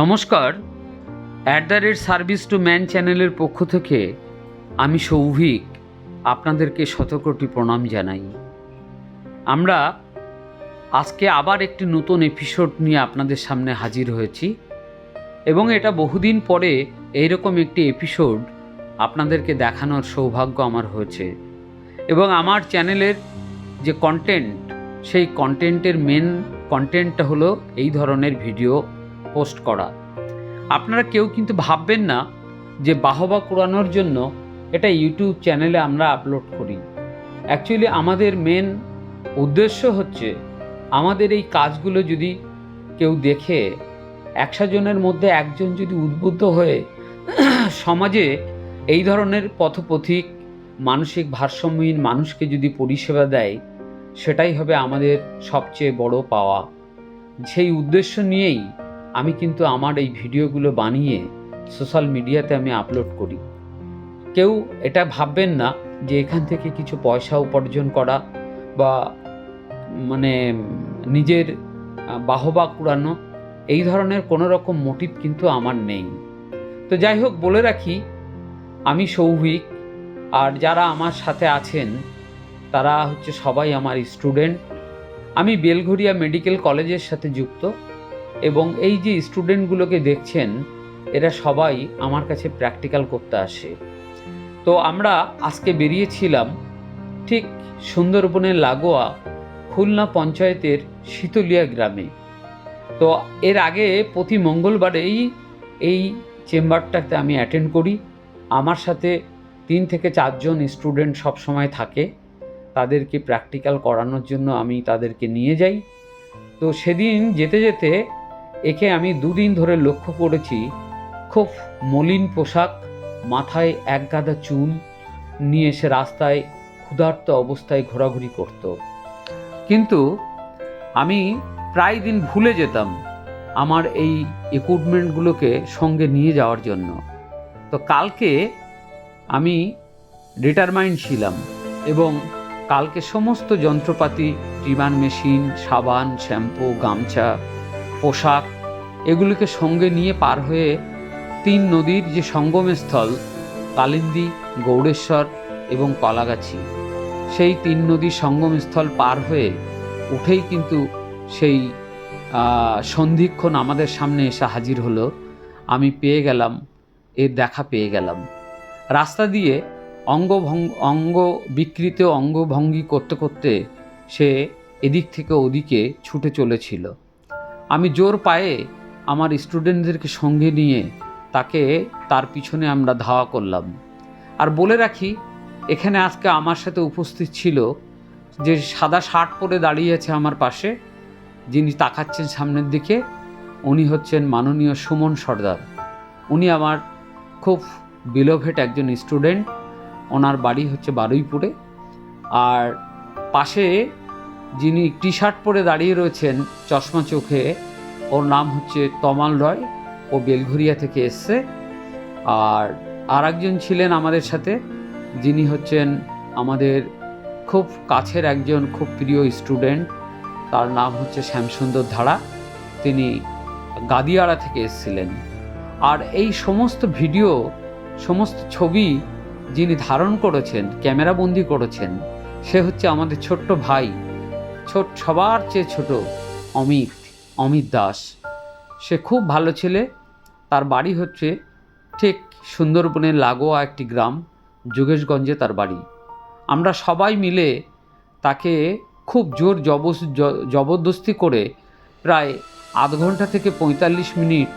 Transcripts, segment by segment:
নমস্কার। At the rate service to man চ্যানেলের পক্ষ থেকে আমি সৌভিক আপনাদেরকে শতকোটি প্রণাম জানাই। আমরা আজকে আবার একটি নতুন এপিসোড নিয়ে আপনাদের সামনে হাজির হয়েছি এবং এটা বহুদিন পরে এইরকম একটি এপিসোড আপনাদেরকে দেখানোর সৌভাগ্য আমার হয়েছে। এবং আমার চ্যানেলের যে কন্টেন্ট সেই কন্টেন্টের মেন কন্টেন্টটা হলো এই ধরনের ভিডিও পোস্ট করা। আপনারা কেউ কিন্তু ভাববেন না যে বাহবা কুড়ানোর জন্য এটা ইউটিউব চ্যানেলে আমরা আপলোড করি। অ্যাকচুয়ালি আমাদের মেন উদ্দেশ্য হচ্ছে আমাদের এই কাজগুলো যদি কেউ দেখে, একশো জনের মধ্যে একজন যদি উদ্বুদ্ধ হয়ে সমাজে এই ধরনের পথপথিক, মানসিক ভারসাম্যহীন মানুষকে যদি পরিষেবা দেয়, সেটাই হবে আমাদের সবচেয়ে বড় পাওয়া। সেই উদ্দেশ্য নিয়েই আমি কিন্তু আমার এই ভিডিওগুলো বানিয়ে সোশ্যাল মিডিয়াতে আমি আপলোড করি। কেউ এটা ভাববেন না যে এখান থেকে কিছু পয়সা উপার্জন করা বা মানে নিজের বাহবা কুড়ানো, এই ধরনের কোনো রকম মোটিভ কিন্তু আমার নেই। তো যাই হোক, বলে রাখি, আমি সৌভিক, আর যারা আমার সাথে আছেন, তারা হচ্ছে সবাই আমার স্টুডেন্ট আমি বেলঘরিয়া মেডিকেল কলেজের সাথে যুক্ত। এবং এই যে স্টুডেন্টগুলোকে দেখছেন, এরা সবাই আমার কাছে প্র্যাকটিক্যাল করতে আসে। তো আমরা আজকে বেরিয়েছিলাম ঠিক সুন্দরবনের লাগোয়া খুলনা পঞ্চায়েতের শীতলিয়া গ্রামে। তো এর আগে প্রতি মঙ্গলবারেই এই চেম্বারটাতে আমি অ্যাটেন্ড করি। আমার সাথে তিন থেকে চারজন স্টুডেন্ট সবসময় থাকে। তাদেরকে প্র্যাকটিক্যাল করানোর জন্য আমি তাদেরকে নিয়ে যাই। তো সেদিন যেতে যেতে একে আমি দুদিন ধরে লক্ষ্য করেছি। খুব মলিন পোশাক, মাথায় এক গাদা চুল নিয়ে সে রাস্তায় ক্ষুধার্ত অবস্থায় ঘোরাঘুরি করত। কিন্তু আমি প্রায় দিন ভুলে যেতাম আমার এই ইকুইপমেন্টগুলোকে সঙ্গে নিয়ে যাওয়ার জন্য। তো কালকে আমি ডিটারমাইন্ড ছিলাম এবং কালকে সমস্ত যন্ত্রপাতি ট্রিমার মেশিন সাবান শ্যাম্পু গামছা, পোশাক এগুলিকে সঙ্গে নিয়ে পার হয়ে তিন নদীর যে সঙ্গমস্থল, কালিন্দী, গৌড়েশ্বর এবং কলাগাছি, সেই তিন নদীর সঙ্গমস্থল পার হয়ে উঠেই কিন্তু সেই সন্ধিক্ষণ আমাদের সামনে এসে হাজির হলো। আমি পেয়ে গেলাম, এর দেখা পেয়ে গেলাম। রাস্তা দিয়ে অঙ্গভঙ্গ অঙ্গ বিকৃত অঙ্গভঙ্গি করতে করতে সে এদিক থেকে ওদিকে ছুটে চলেছিল। আমি জোর পায়ে আমার স্টুডেন্টদেরকে সঙ্গে নিয়ে তাকে তার পিছনে আমরা ধাওয়া করলাম। আর বলে রাখি, এখানে আজকে আমার সাথে উপস্থিত ছিল যে সাদা শার্ট পরে দাঁড়িয়ে আছে আমার পাশে, যিনি তাকাচ্ছেন সামনের দিকে, উনি হচ্ছেন মাননীয় সুমন সর্দার। উনি আমার খুব বিলোভেট একজন স্টুডেন্ট ওনার বাড়ি হচ্ছে বারুইপুরে। আর পাশে যিনি টি শার্ট পরে দাঁড়িয়ে রয়েছেন চশমা চোখে ওর নাম হচ্ছে তমাল রয়, ও বেলঘরিয়া থেকে এসছে। আর আর একজন ছিলেন আমাদের সাথে, যিনি হচ্ছেন আমাদের খুব কাছের একজন, খুব প্রিয় স্টুডেন্ট। তার নাম হচ্ছে শ্যামসুন্দর ধারা। তিনি গাদিয়াড়া থেকে এসেছিলেন। আর এই সমস্ত ভিডিও, সমস্ত ছবি যিনি ধারণ করেছেন ক্যামেরাবন্দি করেছেন, সে হচ্ছে আমাদের ছোট্ট ভাই, ছোট, সবার চেয়ে ছোট অমিত। অমিত দাস। সে খুব ভালো ছেলে। তার বাড়ি হচ্ছে ঠিক সুন্দরবনের লাগোয়া একটি গ্রাম, যোগেশগঞ্জে তার বাড়ি। আমরা সবাই মিলে তাকে খুব জোর জবস জবরদস্তি করে প্রায় আধ ঘণ্টা থেকে পঁয়তাল্লিশ মিনিট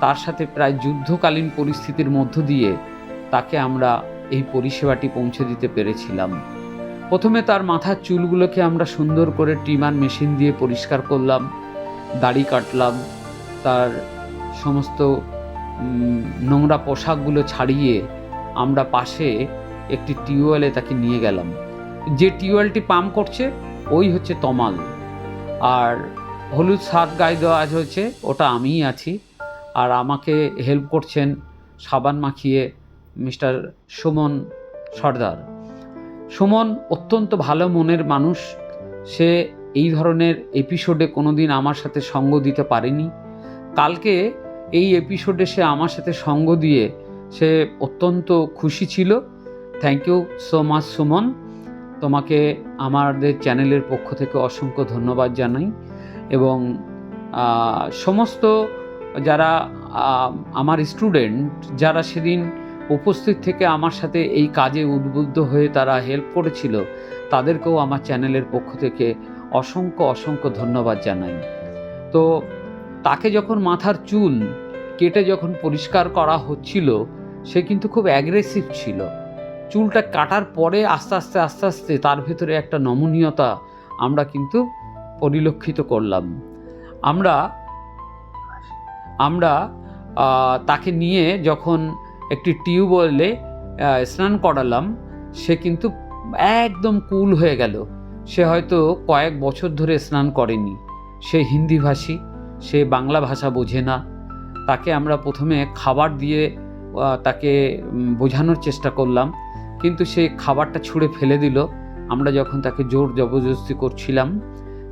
তার সাথে প্রায় যুদ্ধকালীন পরিস্থিতির মধ্য দিয়ে তাকে আমরা এই পরিষেবাটি পৌঁছে দিতে পেরেছিলাম। প্রথমে তার মাথার চুলগুলোকে আমরা সুন্দর করে ট্রিমার মেশিন দিয়ে পরিষ্কার করলাম। দাড়ি কাটলাম, তার সমস্ত নোংরা পোশাকগুলো ছাড়িয়ে আমরা পাশে একটি টিউবওয়েলে তাকে নিয়ে গেলাম। যে টিউবওয়েলটি পাম্প করছে, ওই হচ্ছে তমাল। আর হলুদ শার্ট গায়ে দেওয়া আজ হয়েছে ওটা আমিই আছি। আর আমাকে হেল্প করছেন সাবান মাখিয়ে মিস্টার সুমন সর্দার। সুমন অত্যন্ত ভালো মনের মানুষ। সে এই ধরনের এপিসোডে কোনো দিন আমার সাথে সঙ্গ দিতে পারেনি। কালকে এই এপিসোডে সে আমার সাথে সঙ্গ দিয়ে সে অত্যন্ত খুশি ছিল। Thank you so much Suman তোমাকে আমাদের চ্যানেলের পক্ষ থেকে অসংখ্য ধন্যবাদ জানাই এবং সমস্ত যারা আমার স্টুডেন্ট যারা সেদিন উপস্থিত থেকে আমার সাথে এই কাজে উদ্বুদ্ধ হয়ে তারা হেল্প করেছিল, তাদেরকেও আমার চ্যানেলের পক্ষ থেকে অসংখ্য অসংখ্য ধন্যবাদ জানাই। তো তাকে যখন মাথার চুল কেটে যখন পরিষ্কার করা হচ্ছিল, সে কিন্তু খুব অ্যাগ্রেসিভ ছিল। চুলটা কাটার পরে আস্তে আস্তে আস্তে আস্তে তার ভেতরে একটা নমনীয়তা আমরা কিন্তু পরিলক্ষিত করলাম। আমরা আমরা তাকে নিয়ে যখন একটি টিউবওয়েলে স্নান করালাম, সে কিন্তু একদম কুল হয়ে গেল। সে হয়তো কয়েক বছর ধরে স্নান করেনি। সে হিন্দিভাষী, সে বাংলা ভাষা বোঝে না। তাকে আমরা প্রথমে খাবার দিয়ে তাকে বোঝানোর চেষ্টা করলাম। কিন্তু সে খাবারটা ছুঁড়ে ফেলে দিল। আমরা যখন তাকে জোর জবরদস্তি করছিলাম,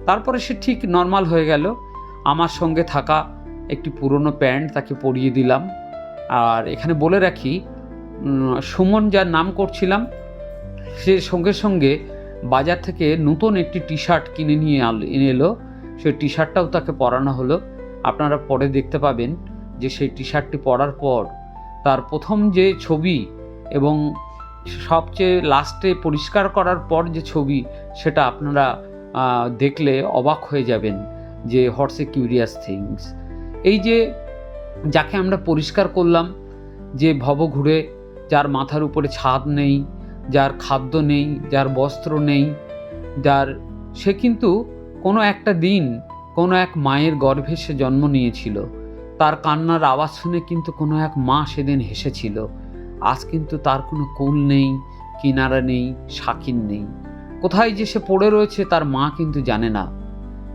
তারপরে সে ঠিক নর্মাল হয়ে গেল। আমার সঙ্গে থাকা একটি পুরনো প্যান্ট তাকে পরিয়ে দিলাম। আর এখানে বলে রাখি সুমন যার নাম করছিলাম, সে সঙ্গে সঙ্গে বাজার থেকে নতুন একটি টি শার্ট কিনে নিয়ে এনে এলো। সেই টি শার্টটাও তাকে পরানো হলো। আপনারা পরে দেখতে পাবেন যে সেই টি শার্টটি পরার পর তার প্রথম যে ছবি এবং সবচেয়ে লাস্টে পরিষ্কার করার পর যে ছবি সেটা আপনারা দেখলে অবাক হয়ে যাবেন যে হটস এ কিউরিয়াস থিংস। এই যে যাকে আমরা পরিষ্কার করলাম, যে ভব ঘুরে যার মাথার উপরে ছাদ নেই যার খাদ্য নেই, যার বস্ত্র নেই, যার, সে কিন্তু কোনো একটা দিন কোনো এক মায়ের গর্ভে সে জন্ম নিয়েছিল। তার কান্নার আওয়াজ শুনে কিন্তু কোনো এক মা সেদিন হেসেছিল। আজ কিন্তু তার কোনো কুল নেই, কিনারা নেই, শাকিন নেই। কোথায় যে সে পড়ে রয়েছে তার মা কিন্তু জানে না।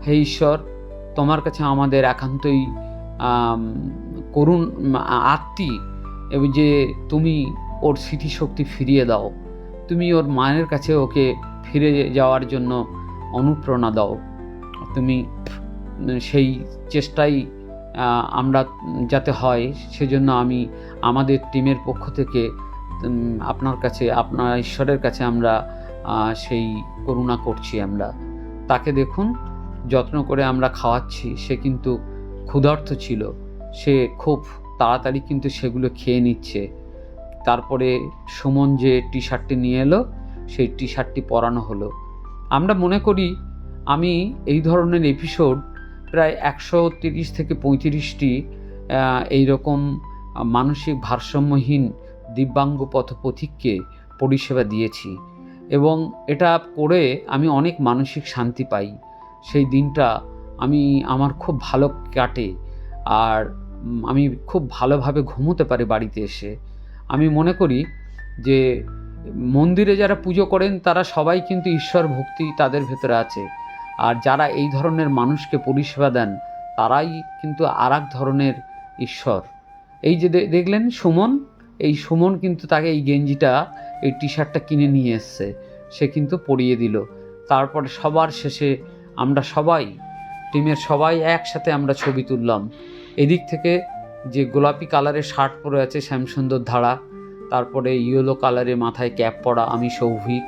হে ঈশ্বর, তোমার কাছে আমাদের একান্তই করুণ আত্মি, এবং যে তুমি ওর স্মৃতিশক্তি ফিরিয়ে দাও। তুমি ওর মায়ের কাছে ওকে ফিরে যাওয়ার জন্য অনুপ্রেরণা দাও। তুমি সেই চেষ্টাই আমরা যাতে হয়, সেজন্য আমি আমাদের টিমের পক্ষ থেকে আপনার কাছে, আপনার ঈশ্বরের কাছে আমরা সেই করুণা করছি আমরা। তাকে দেখুন, যত্ন করে আমরা খাওয়াচ্ছি, সে কিন্তু ক্ষুধার্ত ছিল। সে খুব তাড়াতাড়ি কিন্তু সেগুলো খেয়ে নিচ্ছে। তারপরে সুমন যে টি শার্টটি নিয়ে এলো, সেই টি শার্টটি পরানো হলো। আমরা মনে করি আমি এই ধরনের এপিসোড প্রায় একশো তিরিশ থেকে পঁয়ত্রিশটি এইরকম মানসিক ভারসাম্যহীন দিব্যাঙ্গ পথপথিককে পরিষেবা দিয়েছি এবং এটা করে আমি অনেক মানসিক শান্তি পাই। সেই দিনটা আমি, আমার খুব ভালো কাটে আর আমি খুব ভালোভাবে ঘুমোতে পারি বাড়িতে এসে। আমি মনে করি যে মন্দিরে যারা পুজো করেন, তারা সবাই কিন্তু ঈশ্বর ভক্তি তাদের ভেতরে আছে। আর যারা এই ধরনের মানুষকে পরিষেবা দেন, তারাই কিন্তু আর ধরনের ঈশ্বর। এই যে দেখলেন সুমন? এই সুমন কিন্তু তাকে এই গেঞ্জিটা, এই টি শার্টটা কিনে নিয়ে এসছে। সে কিন্তু পরিয়ে দিল। তারপরে সবার শেষে আমরা সবাই, টিমের সবাই একসাথে আমরা ছবি তুললাম। এদিক থেকে যে গোলাপি কালারের শার্ট পরে আছে শ্যামসুন্দর ধারা, তারপরে ইয়েলো কালারের মাথায় ক্যাপ পরা, আমি সৌভিক।